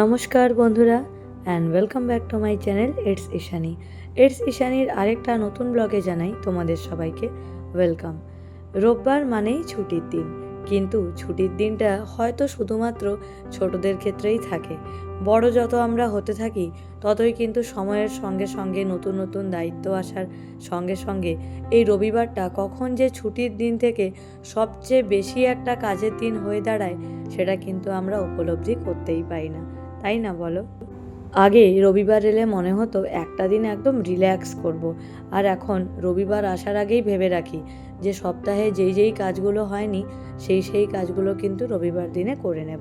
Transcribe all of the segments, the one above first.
নমস্কার বন্ধুরা and welcome back to my channel it's Ishani it's ইশানির আরেকটা নতুন ব্লগে জানাই তোমাদের সবাইকে ওয়েলকাম রোববার মানেই ছুটির দিন, কিন্তু ছুটির দিনটা হয়তো শুধুমাত্র ছোটদের ক্ষেত্রেই থাকে। বড় যত আমরা হতে থাকি, ততই কিন্তু সময়ের সঙ্গে সঙ্গে নতুন নতুন দায়িত্ব আসার সঙ্গে সঙ্গে এই রবিবারটা কখন যে ছুটির দিন থেকে সবচেয়ে বেশি একটা কাজের দিন হয়ে দাঁড়ায়, সেটা কিন্তু আমরা উপলব্ধি করতেই পাই না। তাই না বলো? আগে রবিবার এলে মনে হতো একটা দিন একদম রিল্যাক্স করব। আর এখন রবিবার আসার আগেই ভেবে রাখি যে সপ্তাহে যেই যেই কাজগুলো হয়নি, সেই সেই কাজগুলো কিন্তু রবিবার দিনে করে নেব।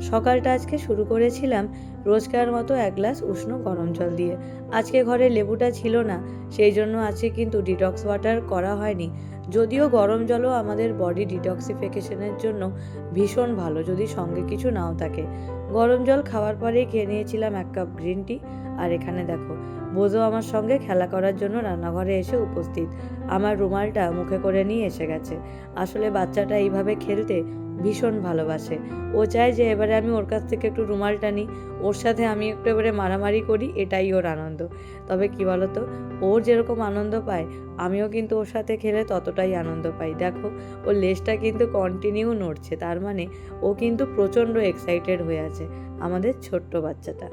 সকালটা আজকে শুরু করেছিলাম রোজকার মতো এক গ্লাস উষ্ণ গরম জল দিয়ে। আজকে ঘরে লেবুটা ছিল না, সেই জন্য আজকে কিন্তু ডিটক্স ওয়াটার করা হয়নি। যদিও গরম জলও আমাদের বডি ডিটক্সিফিকেশনের জন্য ভীষণ ভালো যদি সঙ্গে কিছু নাও থাকে। গরম জল খাওয়ার পরে খেয়ে নিয়েছিলাম এক কাপ গ্রিন টি। আর এখানে দেখো, বোঝো আমার সঙ্গে খেলা করার জন্য রান্নাঘরে এসে উপস্থিত। আমার রুমালটা মুখে করে নিয়ে এসে গেছে। আসলে বাচ্চাটা এইভাবে খেলতে ভীষণ ভালোবাসে। ও চায় যে এবারে আমি ওর কাছ থেকে একটু রুমালটা নিই ওর সাথে আমি একটু এবারে মারামারি করি, এটাই ওর আনন্দ। তবে কি বলতো, ওর যেরকম আনন্দ পায়, আমিও কিন্তু ওর সাথে খেলে ততটাই আনন্দ পাই। দেখো, ওর লেজটা কিন্তু কন্টিনিউ নড়ছে, তার মানে ও কিন্তু প্রচণ্ড এক্সাইটেড হয়ে আছে আমাদের ছোট্ট বাচ্চাটা।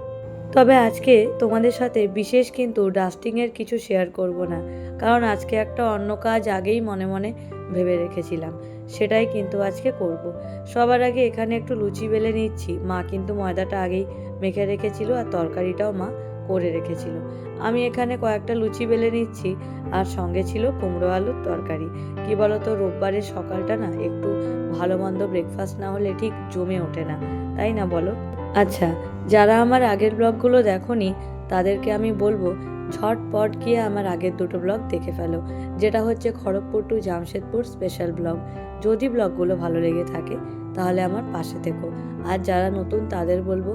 তবে আজকে তোমাদের সাথে বিশেষ কিন্তু ডাস্টিংয়ের কিছু শেয়ার করব না, কারণ আজকে একটা অন্য কাজ আগেই মনে মনে ভেবে রেখেছিলাম। সেটাই কিন্তু আজকে করব। সবার আগে এখানে একটু লুচি বেলে নিচ্ছি। মা কিন্তু ময়দাটা আগেই মেখে রেখেছিল আর তরকারিটাও মা করে রেখেছিল। আমি এখানে কয়েকটা লুচি বেলে নিচ্ছি আর সঙ্গে ছিল কুমড়ো আলুর তরকারি। কি বলতো রোববারের সকালটা না একটু ভালো মন্দ ব্রেকফাস্ট না হলে ঠিক জমে ওঠে না। তাই না বলো? আচ্ছা যারা আমার আগের ব্লগগুলো দেখোনি, তাদেরকে আমি বলব ঝটপট গিয়ে আমার আগের দুটো ব্লগ দেখে ফেলো। যেটা হচ্ছে Kharagpur to Jamshedpur special vlog. যদি ব্লগগুলো ভালো লেগে থাকে, তাহলে আমার পাশে থেকো। আর যারা নতুন তাদের বলব,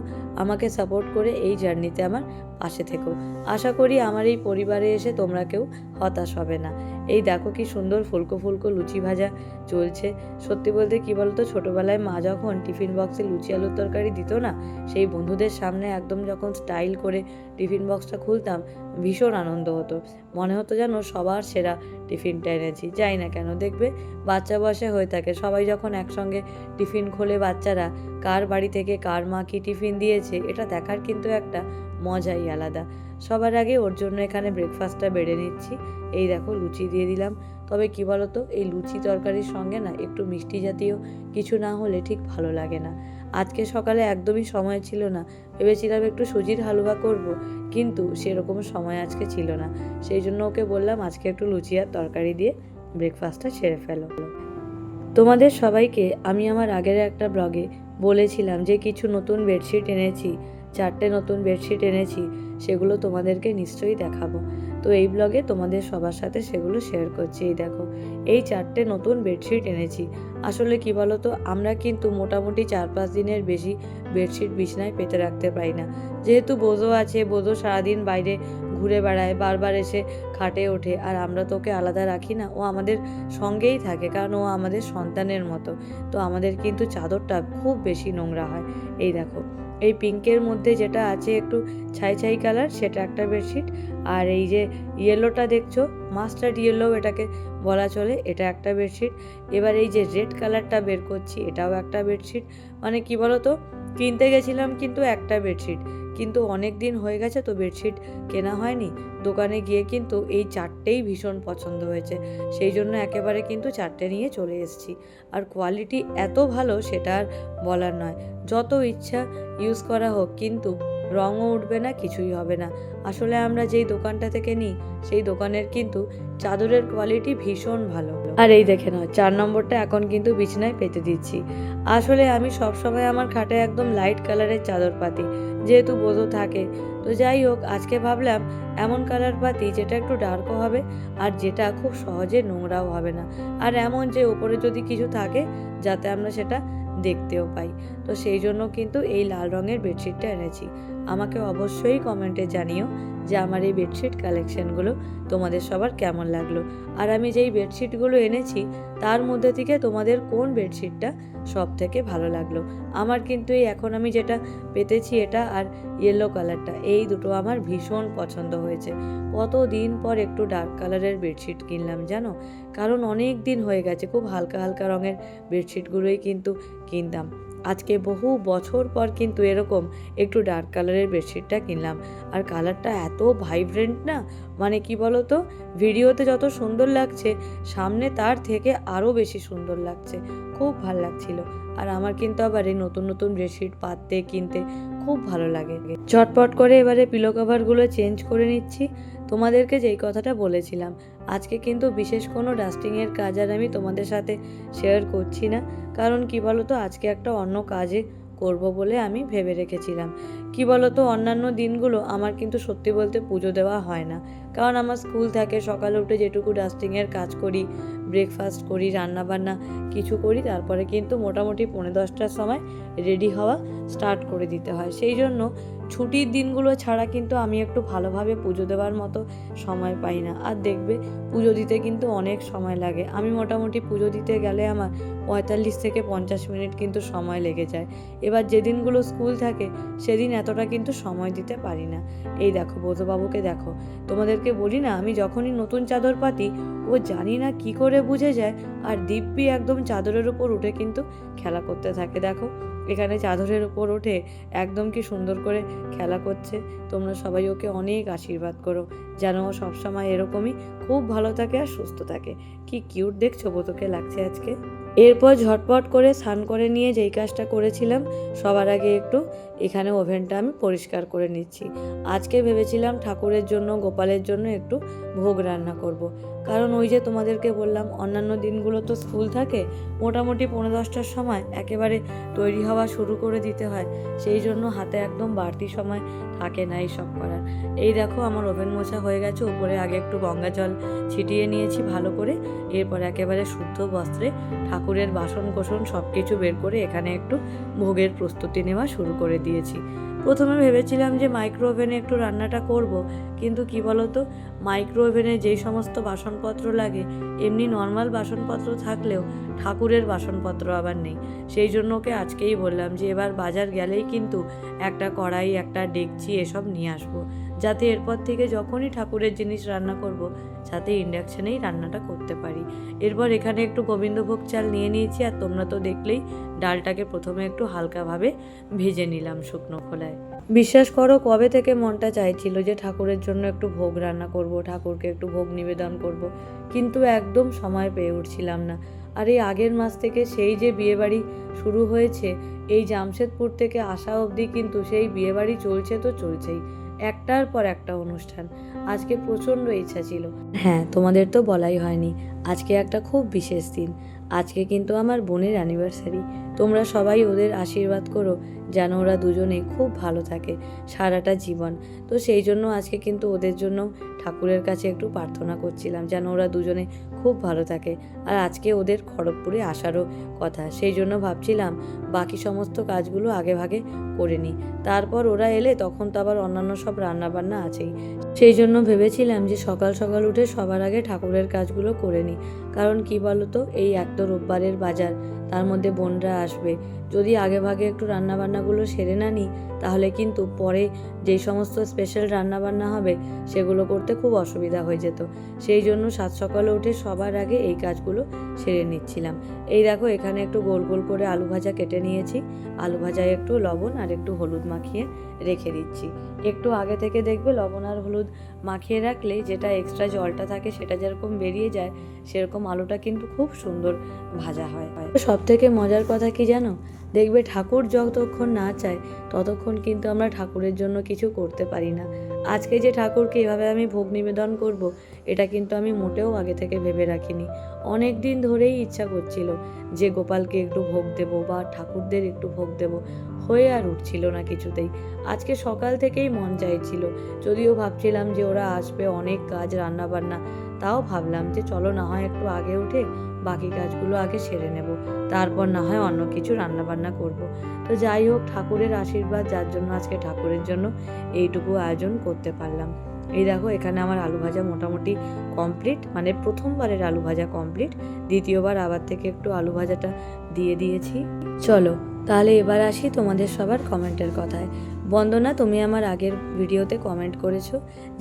আমাকে সাপোর্ট করে এই জার্নিতে আমার পাশে থেকো। আশা করি আমার এই পরিবারে এসে তোমরা কেউ হতাশ হবে না। এই দেখো কি সুন্দর ফুলকো ফুলকো লুচি ভাজা চলছে। সত্যি বলতে কি বলতো, ছোটোবেলায় মা যখন টিফিন বক্সে লুচি আলুর তরকারি দিত না, সেই বন্ধুদের সামনে একদম যখন স্টাইল করে টিফিন বক্সটা খুলতাম, ভীষণ আনন্দ হতো। মনে হতো যেন সবার সেরা টিফিনটা এনেছি, যাই না কেন, দেখবে বাচ্চা বয়সে হয়ে থাকে। সবাই যখন একসঙ্গে টিফিন খোলে বাচ্চারা কার বাড়ি থেকে কার মা কী টিফিন দিয়েছে, এটা দেখার কিন্তু একটা মজাই আলাদা। সবার আগে ওর জন্য এখানে ব্রেকফাস্টটা বেড়ে নিচ্ছি। এই দেখো লুচি দিয়ে দিলাম। তবে কি বলতো, এই লুচি তরকারির সঙ্গে না একটু মিষ্টি জাতীয় কিছু না হলে ঠিক ভালো লাগে না। আজকে সকালে একদমই সময় ছিল না। ভেবেছিলাম একটু সুজির হালুয়া করব, কিন্তু সেরকম সময় আজকে ছিল না। সেই জন্য ওকে বললাম, আজকে একটু লুচি আর তরকারি দিয়ে ব্রেকফাস্টটা সেরে ফেলো। তোমাদের সবাইকে আমি আমার আগের একটা ব্লগে বলেছিলাম যে কিছু নতুন বেডশিট এনেছি, চারটে নতুন বেডশিট এনেছি, সেগুলো তোমাদেরকে নিশ্চয়ই দেখাবো। তো এই ব্লগে তোমাদের সবার সাথে সেগুলো শেয়ার করছি। এই দেখো, এই চারটে নতুন বেডশিট এনেছি। আসলে কি বলো তো আমরা কিন্তু মোটামুটি চার পাঁচ দিনের বেশি বেডশিট বিছনায় পেতে রাখতে পারি না। যেহেতু বোঝো আছে, বোঝো সারাদিন বাইরে ঘুরে বেড়ায়, বারবার এসে খাটে ওঠে। আর আমরা তো ওকে আলাদা রাখি না, ও আমাদের সঙ্গেই থাকে, কারণ ও আমাদের সন্তানের মতো। তো আমাদের কিন্তু চাদরটা খুব বেশি নোংরা হয়। এই দেখো, এই পিঙ্কের মধ্যে যেটা আছে একটু ছাই ছাই কালার, সেটা একটা বেডশিট। আর এই যে ইয়েলোটা দেখছ, মাস্টার্ড ইয়েলো এটাকে বলা চলে, এটা একটা বেডশিট। এবার এই যে রেড কালারটা বের করছি, এটাও একটা বেডশিট। মানে কি বলো তো কিনতে গেছিলাম কিন্তু একটা বেডশিট। কিন্তু অনেক দিন হয়ে গেছে তো বেডশিট কেনা হয়নি। দোকানে গিয়ে কিন্তু এই চারটেই ভীষণ পছন্দ হয়েছে। সেই জন্য একেবারে কিন্তু চারটে নিয়ে চলে এসেছি। আর কোয়ালিটি এত ভালো সেটা আর বলার নয়। যত ইচ্ছা ইউজ করা হোক কিন্তু রঙও উঠবে না, কিছুই হবে না। আসলে আমরা যেই দোকানটা থেকে নিই, সেই দোকানের কিন্তু চাদরের কোয়ালিটি ভীষণ ভালো। আর এই দেখে নাও, চার নম্বরটা এখন কিন্তু বিছনায় পেতে দিচ্ছি। আসলে আমি সবসময় আমার খাটে একদম লাইট কালারের চাদর পাতি, যেহেতু বোধও থাকে। তো যাই হোক, আজকে ভাবলাম এমন কালার পাতি যেটা একটু ডার্কও হবে, আর যেটা খুব সহজে নোংরাও হবে না। আর এমন যে ওপরে যদি কিছু থাকে, যাতে আমরা সেটা দেখতেও পাই। তো সেই জন্য কিন্তু এই লাল রঙের বেডশিটটা এনেছি। আমাকে অবশ্যই কমেন্টে জানিও যে আমার এই বেডশিট কালেকশনগুলো তোমাদের সবার কেমন লাগল। আর আমি যেই বেডশিটগুলো এনেছি, তার মধ্যে থেকে তোমাদের কোন বেডশিটটা সব থেকে ভালো লাগল? আমার কিন্তু এই এখন আমি যেটা পেতেছি এটা আর ইয়েলো কালারটা এই দুটো আমার ভীষণ পছন্দ হয়েছে। কত দিন পর একটু ডার্ক কালারের বেডশিট কিনলাম জানো? কারণ অনেক দিন হয়ে গেছে, খুব হালকা হালকা রঙের বেডশিটগুলোই কিন্তু কিনতাম। আজকে বহু বছর পর কিন্তু এরকম একটু ডার্ক কালারের বেডশিটটা কিনলাম। আর কালারটা এত ভাইব্রেন্ট না মানে কি বলো তো ভিডিওতে যত সুন্দর লাগছে, সামনে তার থেকে আরও বেশি সুন্দর লাগছে। খুব ভালো লাগছিল। আর আমার কিন্তু আবার এই নতুন নতুন বেডশিট পাততে কিনতে খুব ভালো লাগে। চটপট করে এবারে পিলো কভারগুলো চেঞ্জ করে নিচ্ছি। তোমাদেরকে যেই কথাটা বলেছিলাম, আজকে কিন্তু বিশেষ কোনো ডাস্টিংয়ের কাজ আর আমি তোমাদের সাথে শেয়ার করছি না। কারণ কি বলো তো আজকে একটা অন্য কাজে করব বলে আমি ভেবে রেখেছিলাম। কি বলো তো অন্যান্য দিনগুলো আমার কিন্তু সত্যি বলতে পুজো দেওয়া হয় না। কারণ আমার স্কুল থাকে, সকালে উঠে যেটুকু ডাস্টিংয়ের কাজ করি ব্রেকফাস্ট করি, রান্নাবান্না কিছু করি, তারপরে কিন্তু মোটামুটি পৌনে দশটার সময় রেডি হওয়া স্টার্ট করে দিতে হয়। সেই জন্য ছুটির দিনগুলো ছাড়া কিন্তু আমি একটু ভালোভাবে পুজো দেওয়ার মতো সময় পাই না। আর দেখবে, পুজো দিতে কিন্তু অনেক সময় লাগে। আমি মোটামুটি পুজো দিতে গেলে আমার পঁয়তাল্লিশ থেকে পঞ্চাশ মিনিট কিন্তু সময় লেগে যায়। এবার যেদিনগুলো স্কুল থাকে, সেদিন এতটা কিন্তু সময় দিতে পারি না। এই দেখো, বোধবাবুকে দেখো। তোমাদেরকে বলি না, আমি যখনই নতুন চাদর পাতি, ও জানি না কি করে বুঝে যায়, আর দিব্যি একদম চাদরের উপর উঠে কিন্তু খেলা করতে থাকে। দেখো এখানে চাদরের উপর ওঠে, একদম কি সুন্দর করে খেলা করছে। তোমরা সবাই ওকে অনেক আশীর্বাদ করো, যেন ও সবসময় এরকমই খুব ভালো থাকে আর সুস্থ থাকে। কি কিউট দেখছ বোতকে লাগছে আজকে। এরপর ঝটপট করে স্নান করে নিয়ে যেই কাজটা করেছিলাম, সবার আগে একটু এখানে ওভেনটা আমি পরিষ্কার করে নিচ্ছি। আজকে ভেবেছিলাম ঠাকুরের জন্য, গোপালের জন্য একটু ভোগ রান্না করব। কারণ ওই যে তোমাদেরকে বললাম, অন্যান্য দিনগুলো তো স্কুল থাকে, মোটামুটি পনেরো দশটার সময় একেবারে তৈরি হওয়া শুরু করে দিতে হয়। সেই জন্য হাতে একদম বাড়তি সময় থাকে না এই সব করার। এই দেখো আমার ওভেন মোছা হয়ে গেছে, উপরে আগে একটু গঙ্গা জল ছিটিয়ে নিয়েছি ভালো করে, এরপর একেবারে শুদ্ধ বস্ত্রে ঠাকুরের বাসন কোসন সব কিছু বের করে এখানে একটু ভোগের প্রস্তুতি নেওয়া শুরু করে দিয়েছি। প্রথমে ভেবেছিলাম যে মাইক্রো ওভেনে একটু রান্নাটা করব, কিন্তু কি বলতো? মাইক্রো ওভেনে যেই সমস্ত বাসনপত্র লাগে, এমনি নর্মাল বাসনপত্র থাকলেও ঠাকুরের বাসনপত্র আবার নেই। সেই জন্য ওকে আজকেই বললাম যে, এবার বাজার গেলেই কিন্তু একটা কড়াই, একটা ডেকচি এসব নিয়ে আসব। যাতে এরপর থেকে যখনই ঠাকুরের জিনিস রান্না করব, যাতে ইন্ডাকশানেই রান্নাটা করতে পারি। এরপর এখানে একটু গোবিন্দভোগ চাল নিয়ে নিয়েছি, আর তোমরা তো দেখলেই ডালটাকে প্রথমে একটু হালকাভাবে ভেজে নিলাম শুকনো খোলায়। বিশ্বাস করো, কবে থেকে মনটা চাইছিল যে ঠাকুরের জন্য একটু ভোগ রান্না করব, ঠাকুরকে একটু ভোগ নিবেদন করব, কিন্তু একদম সময় পেয়ে উঠছিলাম না। আর এই আগের মাস থেকে সেই যে বিয়েবাড়ি শুরু হয়েছে, এই জামশেদপুর থেকে আসা অবধি কিন্তু সেই বিয়েবাড়ি চলছে তো চলছেই, একটার পর একটা অনুষ্ঠান। আজকে প্রচণ্ড ইচ্ছা ছিল। হ্যাঁ তোমাদের তো বলাই হয়নি, আজকে একটা খুব বিশেষ দিন। আজকে কিন্তু আমার বোনের অ্যানিভার্সারি তোমরা সবাই ওদের আশীর্বাদ করো, যেন ওরা দুজনে খুব ভালো থাকে সারাটা জীবন। তো সেই জন্য আজকে কিন্তু ওদের জন্য ঠাকুরের কাছে একটু প্রার্থনা করছিলাম, যেন ওরা দুজনে খুব ভালো থাকে। আর আজকে ওদের খড়গপুরে আসারও কথা, সেই জন্য ভাবছিলাম বাকি সমস্ত কাজগুলো আগে ভাগে করে নিই। তারপর ওরা এলে, তখন তো আবার অন্যান্য সব রান্নাবান্না আছেই। সেই জন্য ভেবেছিলাম যে সকাল সকাল উঠে সবার আগে ঠাকুরের কাজগুলো করে নিই। কারণ কি বলতো, এই এক রোববারের বাজার তার মধ্যে বোনরা আসবে। যদি আগে ভাগে একটু রান্নাবান্নাগুলো সেরে না নিই তাহলে কিন্তু পরে যেই সমস্ত স্পেশাল রান্নাবান্না হবে, সেগুলো করতে খুব অসুবিধা হয়ে যেত। সেই জন্য সাত সকালে উঠে সবার আগে এই কাজগুলো সেরে নিচ্ছিলাম। এই দেখো, এখানে একটু গোল গোল করে আলু ভাজা কেটে নিয়েছি। আলু ভাজায় একটু লবণ আর একটু হলুদ মাখিয়ে রেখে দিচ্ছি। একটু আগে থেকে দেখবে লবণ আর হলুদ মাখিয়ে রাখলে যেটা এক্সট্রা জলটা থাকে সেটা যেরকম বেরিয়ে যায়, সেরকম আলুটা কিন্তু খুব সুন্দর ভাজা হয়। সব থেকে মজার কথা কি জানো? দেখবে ঠাকুর যতক্ষণ না চায়, ততক্ষণ কিন্তু আমরা ঠাকুরের জন্য কিছু করতে পারি না। আজকে যে ঠাকুরকে এভাবে আমি ভোগ নিবেদন করব, এটা কিন্তু আমি মোটেও আগে থেকে ভেবে রাখিনি। অনেক দিন ধরেই ইচ্ছা করছিল যে গোপালকে একটু ভোগ দেব বা ঠাকুরদের একটু ভোগ দেব, হয়ে আর উঠছিল না কিছুতেই। আজকে সকাল থেকেই মন চাইছিল, যদিও ভাবছিলাম যে ওরা আসবে, অনেক কাজ রান্না বান্না তাও ভাবলাম যে চলো না হয় একটু আগে উঠে বাকি কাজগুলো আগে সেরে নেব, তারপর না হয় অন্য কিছু রান্নাবান্না করব। তো যাই হোক, ঠাকুরের আশীর্বাদ, যার জন্য আজকে ঠাকুরের জন্য এইটুকু আয়োজন করতে পারলাম। এই দেখো, এখানে আমার আলু ভাজা মোটামুটি কমপ্লিট মানে প্রথমবারের আলু ভাজা কমপ্লিট দ্বিতীয়বার আবার থেকে একটু আলু ভাজাটা দিয়ে দিয়েছি। চলো, তাহলে এবার আসি তোমাদের সবার কমেন্টের কথায়। বন্দনা, তুমি আমার আগের ভিডিওতে কমেন্ট করেছ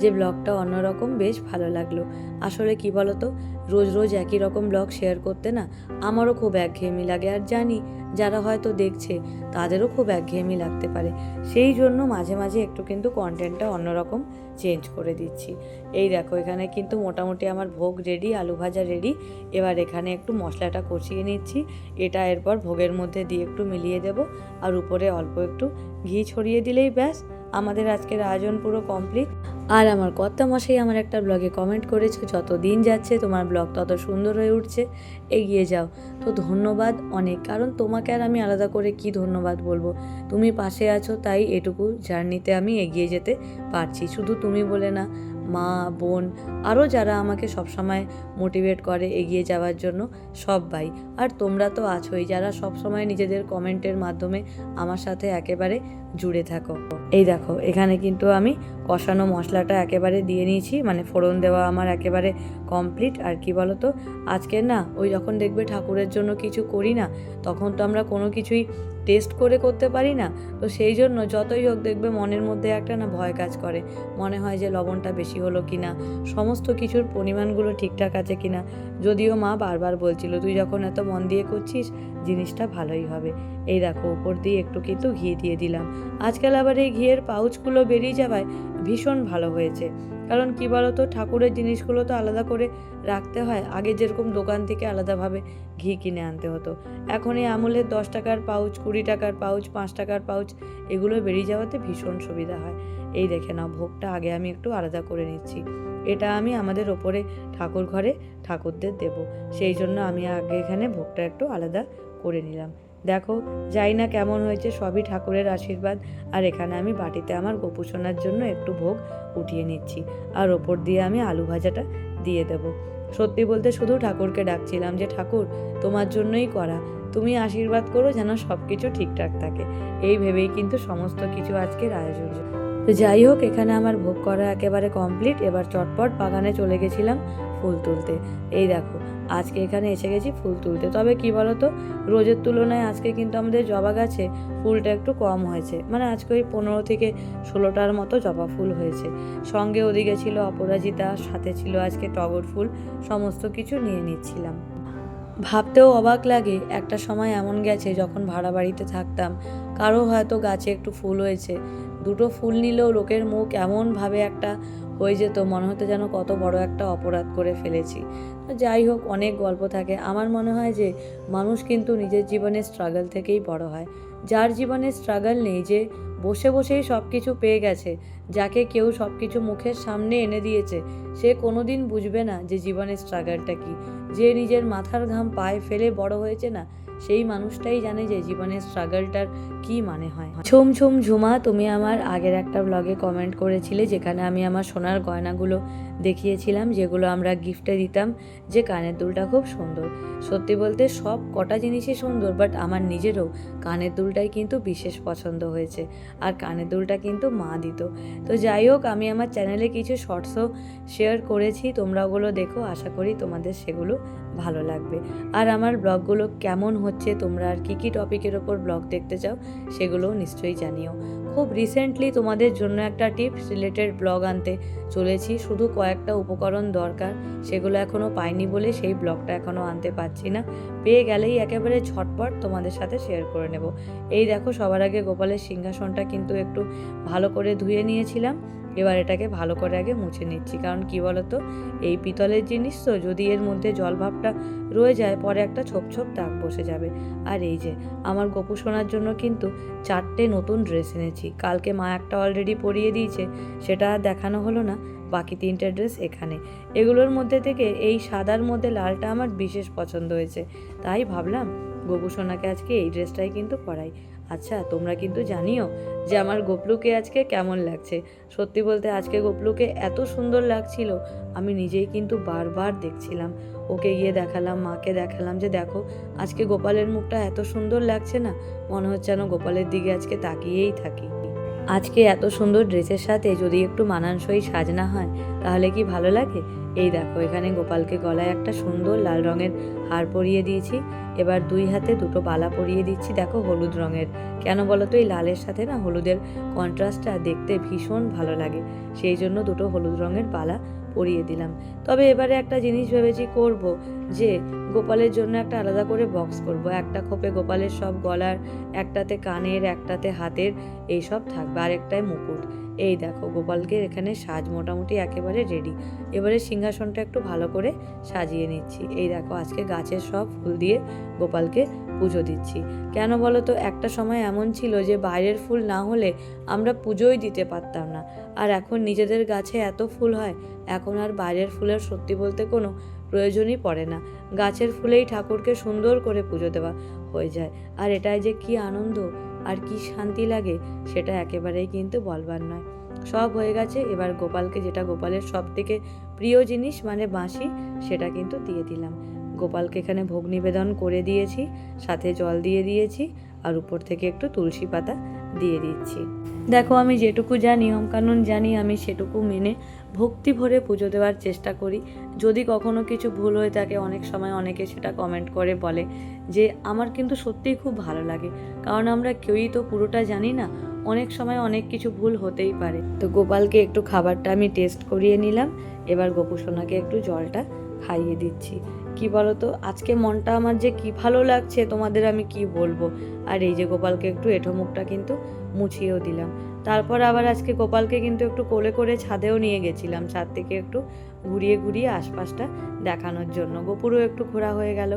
যে ব্লগটা অন্যরকম বেশ ভালো লাগল। আসলে কি বলতো, রোজ রোজ একই রকম ব্লগ শেয়ার করতে না আমারও খুব একঘেয়েমি লাগে। আর জানি যারা হয়তো দেখছে, তাদেরও খুব একঘেয়েমি লাগতে পারে। সেই জন্য মাঝে মাঝে একটু কিন্তু কন্টেন্টটা অন্যরকম চেঞ্জ করে দিচ্ছি। এই দেখো, এখানে কিন্তু মোটামুটি আমার ভোগ রেডি আলু ভাজা রেডি এবার এখানে একটু মশলাটা কষিয়ে নিচ্ছি। এটা এরপর ভোগের মধ্যে দিয়ে একটু মিলিয়ে দেব। আর উপরে অল্প একটু ঘি ছড়িয়ে দিলেই ব্যাস। আমাদের আজকের আয়োজন পুরো কমপ্লিট আর আমার কর্তা মশাই আমার একটা ব্লগে কমেন্ট করেছে যত দিন যাচ্ছে তোমার ব্লগ তত সুন্দর হয়ে উঠছে। এগিয়ে যাও। তো ধন্যবাদ অনেক। কারণ তোমাকে আর আমি আলাদা করে কি ধন্যবাদ বলব? তুমি পাশে আছো, তাই এটুকু জার্নিতে আমি এগিয়ে যেতে পারছি। শুধু তুমি বলে না মা, বোন, আরও যারা আমাকে সবসময় মোটিভেট করে এগিয়ে যাওয়ার জন্য সবাই আর তোমরা তো আছোই, যারা সবসময় নিজেদের কমেন্টের মাধ্যমে আমার সাথে একেবারে জুড়ে থাকো। এই দেখো, এখানে কিন্তু আমি কষানো মশলাটা একেবারে দিয়ে নিয়েছি মানে ফোড়ন দেওয়া আমার একেবারে কমপ্লিট আর কি বলো তো আজকে না, ওই যখন দেখবে ঠাকুরের জন্য কিছু করি না, তখন তো আমরা কোনো কিছুই টেস্ট করে করতে পারি না, তো সেই জন্য যতই হোক দেখবে মনের মধ্যে একটা না ভয় কাজ করে। মনে হয় যে লবণটা বেশি হলো কি না সমস্ত কিছুর পরিমাণগুলো ঠিকঠাক আছে কি না যদিও মা বারবার বলছিল, তুই যখন এত মন দিয়ে করছিস, জিনিসটা ভালোই হবে। এই দেখো, উপর দিয়ে একটু কিন্তু ঘি দিয়ে দিলাম। আজকাল আবার এই ঘিয়ের পাউচগুলো বেরিয়ে যাওয়ায় ভীষণ ভালো হয়েছে। কারণ কি বলতো, ঠাকুরের জিনিসগুলো তো আলাদা করে রাখতে হয়। আগে যেরকম দোকান থেকে আলাদাভাবে ঘি কিনে আনতে হতো। এখন এই আমুলের দশ টাকার পাউচ, কুড়ি টাকার পাউচ, পাঁচ টাকার পাউচ, এগুলো বেরিয়ে যাওয়াতে ভীষণ সুবিধা হয়। এই দেখে নাও, ভোগটা আগে আমি একটু আলাদা করে নিচ্ছি। এটা আমি আমাদের ওপরে ঠাকুর ঘরে ঠাকুরদের দেব। সেই জন্য আমি আগে এখানে ভোগটা একটু আলাদা করে নিলাম। দেখো, যাই না কেমন হয়েছে সবই ঠাকুরের আশীর্বাদ। আর এখানে আমি বাটিতে আমার গোপুসোনার জন্য একটু ভোগ উঠিয়ে নিচ্ছি। আর ওপর দিয়ে আমি আলু ভাজাটা দিয়ে দেব। সত্যি বলতে শুধু ঠাকুরকে ডাকছিলাম যে, ঠাকুর, তোমার জন্যই করা। তুমি আশীর্বাদ করো যেন সব কিছু ঠিকঠাক থাকে। এই ভেবেই কিন্তু সমস্ত কিছু আজকের আয়োজন। তো যাই হোক, এখানে আমার ভোগ করা একেবারে কমপ্লিট এবার চটপট বাগানে চলে গেছিলাম ফুল তুলতে। এই দেখো, আজকে এখানে এসে গেছি ফুল তুলতে। তবে কি বলতো, রোজের তুলনায় আজকে কিন্তু আমাদের জবা গাছে ফুলটা একটু কম হয়েছে। মানে আজকে ওই পনেরো থেকে ষোলোটার মতো জবা ফুল হয়েছে। সঙ্গে ওদিকে ছিল অপরাজিতা সাথে ছিল আজকে টগর ফুল। সমস্ত কিছু নিয়ে নিচ্ছিলাম। ভাবতেও অবাক লাগে, একটা সময় এমন গেছে যখন ভাড়া বাড়িতে থাকতাম। কারও হয়তো গাছে একটু ফুল হয়েছে। দুটো ফুল নিলেও লোকের মুখ এমনভাবে একটা হয়ে যেত, মনে হতো যেন কত বড় একটা অপরাধ করে ফেলেছি। যাই হোক, অনেক গল্প থাকে। আমার মনে হয় যে মানুষ কিন্তু নিজের জীবনের স্ট্রাগল থেকেই বড় হয়। যার জীবনে স্ট্রাগল নেই, যে বসে বসেই সব কিছু পেয়ে গেছে, যাকে কেউ সব কিছু মুখের সামনে এনে দিয়েছে, সে কোনো দিন বুঝবে না যে জীবনের স্ট্রাগলটা কি। যে নিজের মাথার ঘাম পায়ে ফেলে বড় হয়েছে না সেই মানুষটাই জানে যে জীবনের স্ট্রাগলটার কি মানে হয়। ছুম ছুম ঝুমা, তুমি আমার আগের একটা ব্লগে কমেন্ট করেছিলে যেখানে আমি আমার সোনার গয়নাগুলো দেখিয়েছিলাম যেগুলো আমরা গিফটে দিতাম যে কানের দুলটা খুব সুন্দর। সত্যি বলতে সব কটা জিনিসই সুন্দর বাট আমার নিজেরও কানের দুলটাই কিন্তু বিশেষ পছন্দ হয়েছে আর কানের দুলটা কিন্তু মা দিত। তো যাই হোক, আমি আমার চ্যানেলে কিছু শর্টসও শেয়ার করেছি, তোমরা ওগুলো দেখো, আশা করি তোমাদের সেগুলো ভালো লাগবে। আর আমার ব্লগগুলো কেমন হচ্ছে, তোমরা আর কী কী টপিকের ওপর ব্লগ দেখতে চাও, সেগুলোও নিশ্চয়ই জানিও। খুব রিসেন্টলি তোমাদের জন্য একটা টিপস রিলেটেড ব্লগ আনতে চলেছি। শুধু কয়েকটা উপকরণ দরকার, সেগুলো এখনও পাইনি বলে সেই ব্লগটা এখনও আনতে পারছি না। পেয়ে গেলেই একেবারে ঝটপট তোমাদের সাথে শেয়ার করে নেব। এই দেখো, সবার আগে গোপালের সিংহাসনটা কিন্তু একটু ভালো করে ধুয়ে নিয়েছিলাম। এবার এটাকে ভালো করে আগে মুছে নিচ্ছি। কারণ কি বলতো? এই পিতলের জিনিস তো যদি এর মধ্যে জলভাবটা রয়ে যায়, পরে একটা ছোপ ছোপ দাগ বসে যাবে। আর এই যে, আমার গপু শোনার জন্য কিন্তু চারটে নতুন ড্রেস এনেছি। কালকে মা একটা অলরেডি পরিয়ে দিয়েছে, সেটা আর দেখানো হলো না। বাকি তিনটে ড্রেস এখানে। এগুলোর মধ্যে থেকে এই সাদার মধ্যে লালটা আমার বিশেষ পছন্দ হয়েছে। তাই ভাবলাম গবু সোনাকে আজকে এই ড্রেসটাই কিন্তু পরাই। আচ্ছা তোমরা কিন্তু জানিও যে আমার গোপলুকে আজকে কেমন লাগছে। সত্যি বলতে আজকে গোপলুকে এত সুন্দর লাগছিল, আমি নিজেই কিন্তু বারবার দেখছিলাম। ওকে গিয়ে দেখালাম, মাকে দেখালাম যে দেখো, আজকে গোপালের মুখটা এত সুন্দর লাগছে না, মনে হচ্ছে যেন গোপালের দিকে আজকে তাকিয়েই থাকি। আজকে এত সুন্দর ড্রেসের সাথে যদি একটু মানানসই সাজ না হয়, তাহলে কি ভালো লাগে? এই দেখো, এখানে গোপালকে গলায় একটা সুন্দর লাল রঙের হার পরিয়ে দিয়েছি। এবার দুই হাতে দুটো বালা পরিয়ে দিচ্ছি, দেখো হলুদ রঙের। কেন বলো তো এই লালের সাথে না হলুদের কন্ট্রাস্টটা দেখতে ভীষণ ভালো লাগে। সেই জন্য দুটো হলুদ রঙের বালা পরিয়ে দিলাম। তবে এবারে একটা জিনিস ভেবেছি করব, যে গোপালের জন্য একটা আলাদা করে বক্স করব। একটা খোপে গোপালের সব গলার, একটাতে কানের, একটাতে হাতের এই সব থাকবে। আর মুকুট। এই দেখো, গোপালকে এখানে সাজ মোটামুটি একেবারে রেডি এবারে সিংহাসনটা একটু ভালো করে সাজিয়ে নিচ্ছি। এই দেখো, আজকে গাছের সব ফুল দিয়ে গোপালকে পুজো দিচ্ছি। কেন বলো তো, একটা সময় এমন ছিল যে বাইরের ফুল না হলে আমরা পুজোই দিতে পারতাম না। আর এখন নিজেদের গাছে এত ফুল হয়, এখন আর বাইরের ফুলের সত্যি বলতে কোনো প্রয়োজনই পড়ে না। গাছের ফুলেই ঠাকুরকে সুন্দর করে পুজো দেওয়া হয়ে যায়। আর এটাই যে কি আনন্দ আর কি শান্তি লাগে সেটা একেবারেই কিন্তু বলবার নয়। সব হয়ে গেছে, এবার গোপালকে যেটা গোপালের সব থেকে প্রিয় জিনিস মানে বাঁশি, সেটা কিন্তু দিয়ে দিলাম। গোপালকে এখানে ভোগ নিবেদন করে দিয়েছি, সাথে জল দিয়ে দিয়েছি, আর উপর থেকে একটু তুলসী পাতা দিয়ে দিচ্ছি। দেখো, আমি যেটুকু যা নিয়মকানুন জানি, আমি সেটুকু মেনে ভক্তি ভরে পুজো দেওয়ার চেষ্টা করি। যদি কখনো কিছু ভুল হয়ে থাকে, অনেক সময় অনেকে সেটা কমেন্ট করে বলে যে, আমার কিন্তু সত্যিই খুব ভালো লাগে। কারণ আমরা কেউই তো পুরোটা জানি না, অনেক সময় অনেক কিছু ভুল হতেই পারে। তো গোপালকে একটু খাবারটা আমি টেস্ট করিয়ে নিলাম। এবার গোপুসোনাকে একটু জলটা খাইয়ে দিচ্ছি। কি বলো তো আজকে মনটা আমার যে কি ভালো লাগছে, তোমাদের আমি কি বলব? আর এই যে গোপালকে একটু এঁঠো মুখটা কিন্তু মুছিয়েও দিলাম। তারপর আবার আজকে গোপালকে কিন্তু একটু কোলে করে ছাদেও নিয়ে গেছিলাম, ছাদ থেকে একটু ঘুরিয়ে ঘুরিয়ে আশপাশটা দেখানোর জন্য। গোপুরও একটু ঘোরা হয়ে গেল।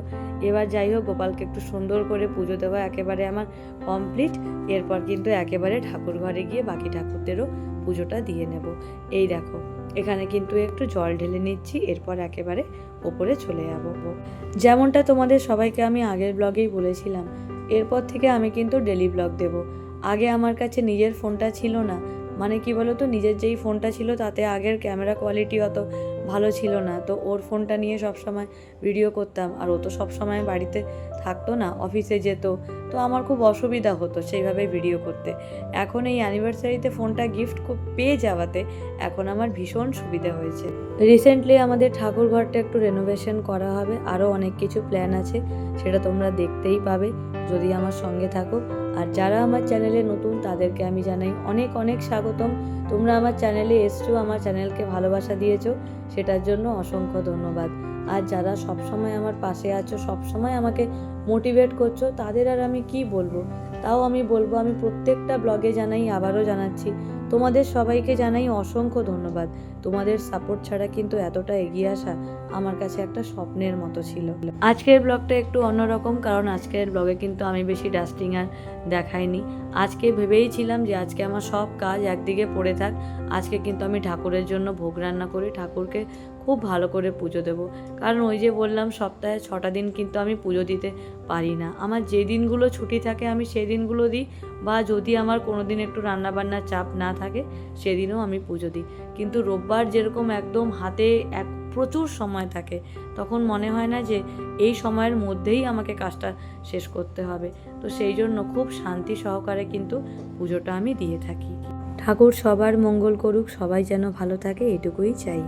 এবার যাই হোক, গোপালকে একটু সুন্দর করে পুজো দেওয়া একেবারে আমার কমপ্লিট এরপর কিন্তু একেবারে ঠাকুর ঘরে গিয়ে বাকি ঠাকুরদেরও পুজোটা দিয়ে নেব। এই দেখো, এখানে কিন্তু একটু জল ঢেলে নিচ্ছি, এরপর একেবারে ওপরে চলে যাব যেমনটা তোমাদের সবাইকে আমি আগের ব্লগেই বলেছিলাম, এরপর থেকে আমি কিন্তু ডেলি ব্লগ দেব। আগে আমার কাছে নিজের ফোনটা ছিল না মানে কি বলো তো নিজের যেই ফোনটা ছিল তাতে আগের ক্যামেরা কোয়ালিটি অত ভালো ছিল না। তো ওর ফোনটা নিয়ে সব সময় ভিডিও করতাম। আর ও তো সব সময় বাড়িতে থাকতো না অফিসে যেত। তো আমার খুব অসুবিধা হতো সেইভাবে ভিডিও করতে। এখন এই অ্যানিভার্সারিতে ফোনটা গিফট পেয়ে যাওয়াতে এখন আমার ভীষণ সুবিধা হয়েছে। রিসেন্টলি আমাদের ঠাকুর ঘরটা একটু রেনোভেশন করা হবে। আরও অনেক কিছু প্ল্যান আছে, সেটা তোমরা দেখতেই পাবে। যদি আমার সঙ্গে থাকো আর যারা আমার চ্যানেলে নতুন, তাদেরকে আমি জানাই অনেক অনেক স্বাগতম। তোমরা আমার চ্যানেলে এসছো, আমার চ্যানেলকে ভালোবাসা দিয়েছ, সেটার জন্য অসংখ্য ধন্যবাদ। আর যারা সবসময় আমার পাশে আছো, সবসময় আমাকে মোটিভেট করছ, তাদের আর আমি কি বলব? তাও আমি বলব, আমি প্রত্যেকটা ব্লগে জানাই, আবারও জানাচ্ছি তোমাদের সবাইকে জানাই অসংখ্য ধন্যবাদ। তোমাদের সাপোর্ট ছাড়া কিন্তু এতটা এগিয়ে আসা আমার কাছে একটা স্বপ্নের মতো ছিল। আজকের ব্লগটা একটু অন্যরকম, কারণ আজকের ব্লগে কিন্তু আমি বেশি ডাস্টিং আর দেখাইনি। আজকে ভেবেইছিলাম যে আজকে আমার সব কাজ একদিকে পড়ে থাক। আজকে কিন্তু আমি ঠাকুরের জন্য ভোগ রান্না করি। ঠাকুরকে খুব ভালো করে পুজো দেবো। কারণ ওই যে বললাম, সপ্তাহে ছটা দিন কিন্তু আমি পুজো দিতে পারি না। আমার যে দিনগুলো ছুটি থাকে, আমি সেই দিনগুলো দিই বা যদি আমার কোনো দিন একটু রান্নাবান্নার চাপ না থাকে, সেদিনও আমি পুজো দিই। কিন্তু রোববার যেরকম একদম হাতে এক প্রচুর সময় থাকে, তখন মনে হয় না যে এই সময়ের মধ্যেই আমাকে কাজটা শেষ করতে হবে। তো সেই জন্য খুব শান্তি সহকারে কিন্তু পুজোটা আমি দিয়ে থাকি। ঠাকুর সবার মঙ্গল করুক, সবাই যেন ভালো থাকে, এটুকুই চাই।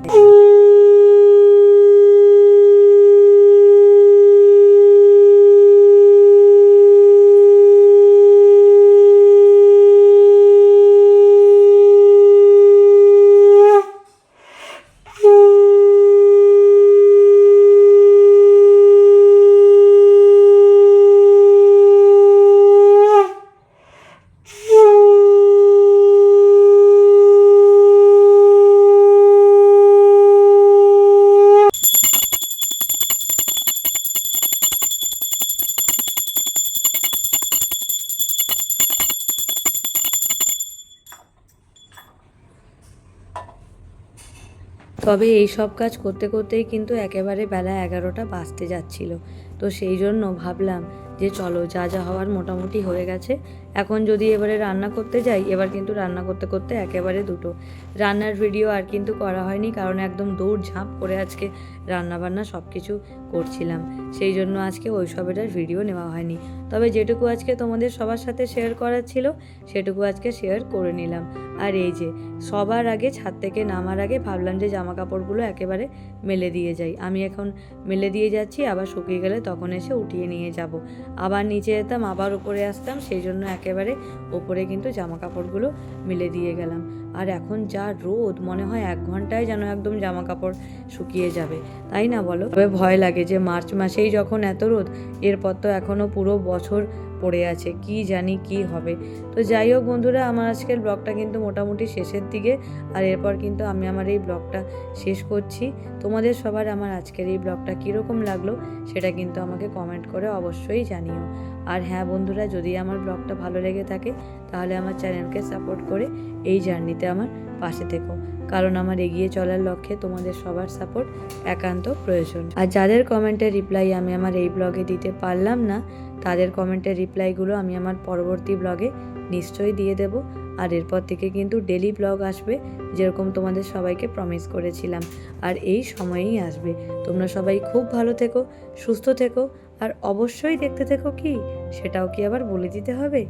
তবে এই সব কাজ করতে করতেই কিন্তু একেবারে বেলা এগারোটা বাজতে যাচ্ছিল। তো সেই জন্য ভাবলাম যে চলো যা যা হওয়ার মোটামুটি হয়ে গেছে এখন যদি এবারে রান্না করতে যাই, এবার কিন্তু রান্না করতে করতে একেবারে দুটো। রান্নার ভিডিও আর কিন্তু করা হয়নি, কারণ একদম দৌড় ঝাঁপ করে আজকে রান্না বান্না সব কিছু করছিলাম। সেই জন্য আজকে ওইসবের আর ভিডিও নেওয়া হয়নি। তবে যেটুকু আজকে তোমাদের সবার সাথে শেয়ার করার ছিল, সেটুকু আজকে শেয়ার করে নিলাম। আর এই যে, সবার আগে ছাদ থেকে নামার আগে ভাবলাম যে জামা কাপড়গুলো একেবারে মেলে দিয়ে যাই। আমি এখন মেলে দিয়ে যাচ্ছি, আবার শুকিয়ে গেলে তখন এসে উঠিয়ে নিয়ে যাব। আবার নিচে যেতাম, আবার উপরে আসতাম, সেই জন্য একেবারে ওপরে কিন্তু জামা কাপড়গুলো মিলে দিয়ে গেলাম। আর এখন যা রোদ, মনে হয় এক ঘন্টায় যেন একদম জামা কাপড় শুকিয়ে যাবে। তাই না বলো? তবে ভয় লাগে যে মার্চ মাসেই যখন এত রোদ, এরপর তো এখনও পুরো বছর পড়ে আছে, কি জানি কি হবে। তো যাই হোক বন্ধুরা, আমার আজকের ব্লগটা কিন্তু মোটামুটি শেষের দিকে, আর এরপর কিন্তু আমি আমার এই ব্লগটা শেষ করছি। তোমাদের সবার আমার আজকের এই ব্লগটা কীরকম লাগল, সেটা কিন্তু আমাকে কমেন্ট করে অবশ্যই জানিও। আর হ্যাঁ বন্ধুরা, যদি আমার ব্লগটা ভালো লেগে থাকে, তাহলে আমার চ্যানেলকে সাপোর্ট করে এই জার্নিতে আমার পাশে থেকো। কারণ আমার এগিয়ে চলার লক্ষ্যে তোমাদের সবার সাপোর্ট একান্ত প্রয়োজন। আর যাদের কমেন্টের রিপ্লাই আমি আমার এই ব্লগে দিতে পারলাম না, তাদের কমেন্টের রিপ্লাইগুলো আমি আমার পরবর্তী ব্লগে নিশ্চয়ই দিয়ে দেব। আর এরপর থেকে কিন্তু ডেলি ব্লগ আসবে, যেরকম তোমাদের সবাইকে প্রমিস করেছিলাম। আর এই সময়েই আসবে। তোমরা সবাই খুব ভালো থেকো, সুস্থ থেকো, আর অবশ্যই দেখতে থেকো কি? সেটাও কি আবার বলে দিতে হবে?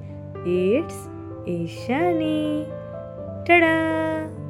ইটস ঈশানি। টাটা!